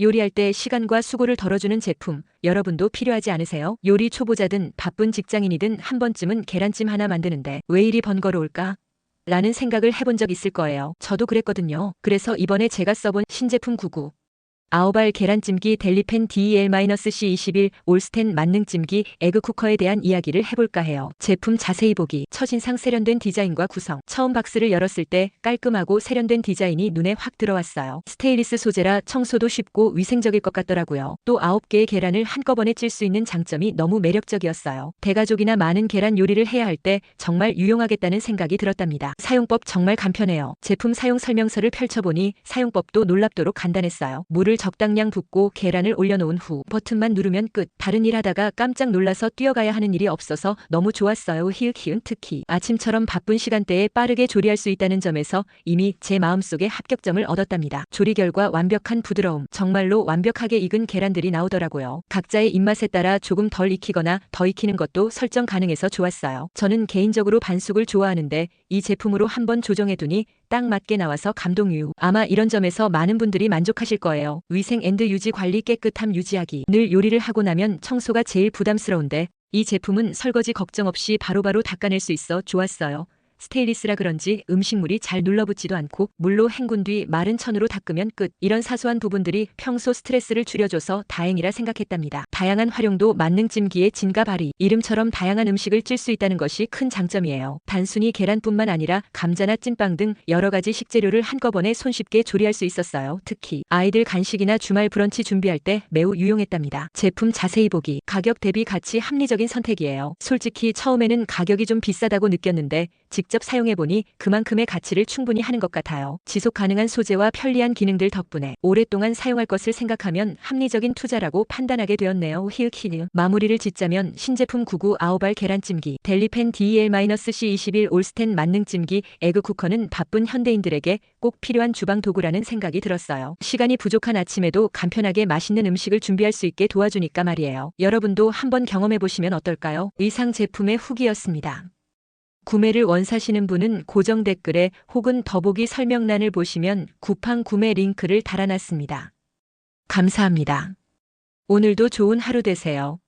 요리할 때 시간과 수고를 덜어주는 제품, 여러분도 필요하지 않으세요? 요리 초보자든 바쁜 직장인이든 한 번쯤은 계란찜 하나 만드는데 왜 이리 번거로울까? 라는 생각을 해본 적 있을 거예요. 저도 그랬거든요. 그래서 이번에 제가 써본 신제품 99. 아오발 계란찜기 델리펜 DEL-C21 올스텐 만능찜기 에그쿠커에 대한 이야기를 해볼까 해요. 제품 자세히 보기, 첫인상 세련된 디자인과 구성. 처음 박스를 열었을 때 깔끔하고 세련된 디자인이 눈에 확 들어왔어요. 스테인리스 소재라 청소도 쉽고 위생적일 것 같더라고요. 또 9개의 계란을 한꺼번에 찔 수 있는 장점이 너무 매력적이었어요. 대가족이나 많은 계란 요리를 해야 할 때 정말 유용하겠다는 생각이 들었답니다. 사용법 정말 간편해요. 제품 사용 설명서를 펼쳐보니 사용법도 놀랍도록 간단했어요. 물을 적당량 붓고 계란을 올려놓은 후 버튼만 누르면 끝. 다른 일 하다가 깜짝 놀라서 뛰어가야 하는 일이 없어서 너무 좋았어요. 히읗히읗 특히 아침처럼 바쁜 시간대에 빠르게 조리할 수 있다는 점에서 이미 제 마음속에 합격점을 얻었답니다. 조리 결과 완벽한 부드러움, 정말로 완벽하게 익은 계란들이 나오더라고요. 각자의 입맛에 따라 조금 덜 익히거나 더 익히는 것도 설정 가능해서 좋았어요. 저는 개인적으로 반숙을 좋아하는데 이 제품으로 한번 조정해두니 딱 맞게 나와서 감동유. 아마 이런 점에서 많은 분들이 만족하실 거예요. 위생 앤드 유지 관리 깨끗함 유지하기. 늘 요리를 하고 나면 청소가 제일 부담스러운데 이 제품은 설거지 걱정 없이 바로바로 닦아낼 수 있어 좋았어요. 스테인리스라 그런지 음식물이 잘 눌러붙지도 않고 물로 헹군 뒤 마른 천으로 닦으면 끝. 이런 사소한 부분들이 평소 스트레스를 줄여줘서 다행이라 생각했답니다. 다양한 활용도 만능찜기의 진가 발휘. 이름처럼 다양한 음식을 찔 수 있다는 것이 큰 장점이에요. 단순히 계란뿐만 아니라 감자나 찐빵 등 여러 가지 식재료를 한꺼번에 손쉽게 조리할 수 있었어요. 특히 아이들 간식이나 주말 브런치 준비할 때 매우 유용했답니다. 제품 자세히 보기. 가격 대비 가치 합리적인 선택이에요. 솔직히 처음에는 가격이 좀 비싸다고 느꼈는데 직접 사용해보니 그만큼의 가치를 충분히 하는 것 같아요. 지속 가능한 소재와 편리한 기능들 덕분에 오랫동안 사용할 것을 생각하면 합리적인 투자라고 판단하게 되었네요. 히읗히읗 마무리를 짓자면 신제품 99 아오발 계란찜기 델리펜 DEL-C21 올스텐 만능찜기 에그쿠커는 바쁜 현대인들에게 꼭 필요한 주방 도구라는 생각이 들었어요. 시간이 부족한 아침에도 간편하게 맛있는 음식을 준비할 수 있게 도와주니까 말이에요. 여러분도 한번 경험해보시면 어떨까요? 의상 제품의 후기였습니다. 구매를 원사시는 분은 고정 댓글에 혹은 더보기 설명란을 보시면 쿠팡 구매 링크를 달아놨습니다. 감사합니다. 오늘도 좋은 하루 되세요.